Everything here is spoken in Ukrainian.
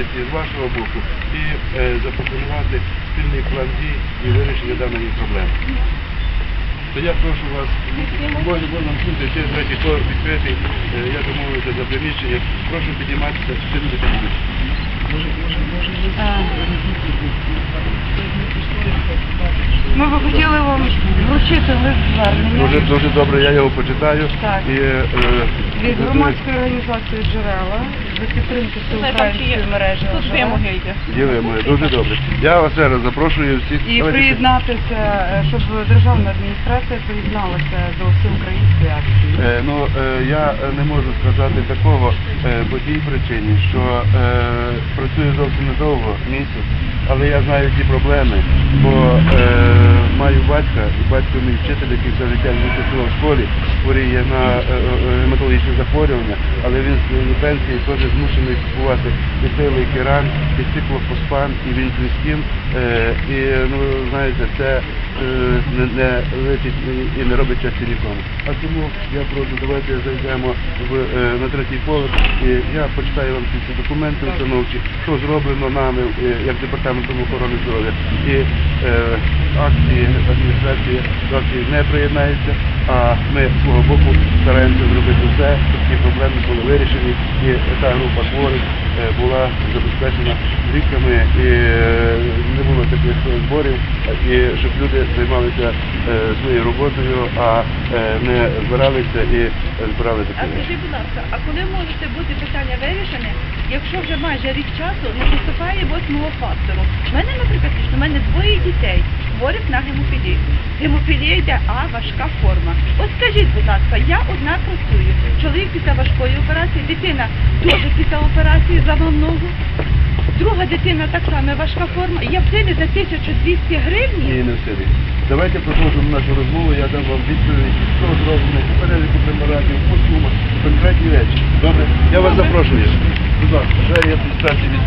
пропозиції з вашого боку і е, запропонувати спільний план дій і вирішення даної проблеми. То я прошу вас, може можна вчити, ще третій поверх відкритий, е, я домовився за приміщення, прошу підійматися, люди підійдуть. Ми б хотіли вам вручити лист звернення Дуже, дуже добре, я його почитаю. Так. І, е, від громадської організації джерела за підтримки всеукраїнської мережі. Тут «Ожера». вимоги є. Ділимо, дуже добре. Я вас ще раз запрошую всіх. І Давайте приєднатися, е, щоб державна адміністрація приєдналася до всеукраїнської акції. Е, ну, е, я е, не можу сказати такого е, по тій причині, що е, працюю зовсім недовго, місяць, але я знаю ті проблеми, бо е, маю батька, батько вчитель, який все життя не в школі, хворіє на е, е, гематологічне захворювання, але він з пенсії теж змушений купувати і пилий керан, і циклофоспан, і він Е, і, ну, знаєте, це е, не, не лечить і- і не робить щастя нікому. А тому я прошу, давайте зайдемо в, е, на третій поверх, і я почитаю вам всі ці документи установчі, що зроблено нами, е, як департаментом охорони здоров'я. І е, акції адміністрації до акції не приєднається, а ми з свого боку стараємося зробити все, щоб ці проблеми були вирішені, і та група хворих е, була забезпечена ліками і е, не було таких зборів, і щоб люди займалися е, своєю роботою, а е, не збиралися і збирали А скажіть, будь ласка, а коли можете бути питання вирішене, якщо вже майже рік часу не поступає восьмого фактору? У мене, наприклад, у мене двоє дітей хворих на гемофілію. Гемофілія йде А, важка форма. От скажіть, будь ласка, я одна працюю. Чоловік після важкої операції, дитина теж після операції завального. Друга дитина так само важка форма. Я в силі за 1200 гривень. Ні, не в силі. Давайте продовжимо нашу розмову, я дам вам відповідь, що зроблено, переліку препаратів, по сумах, конкретні речі. Добре? Я вас запрошую. Будь ласка, вже є адміністрації відкриті.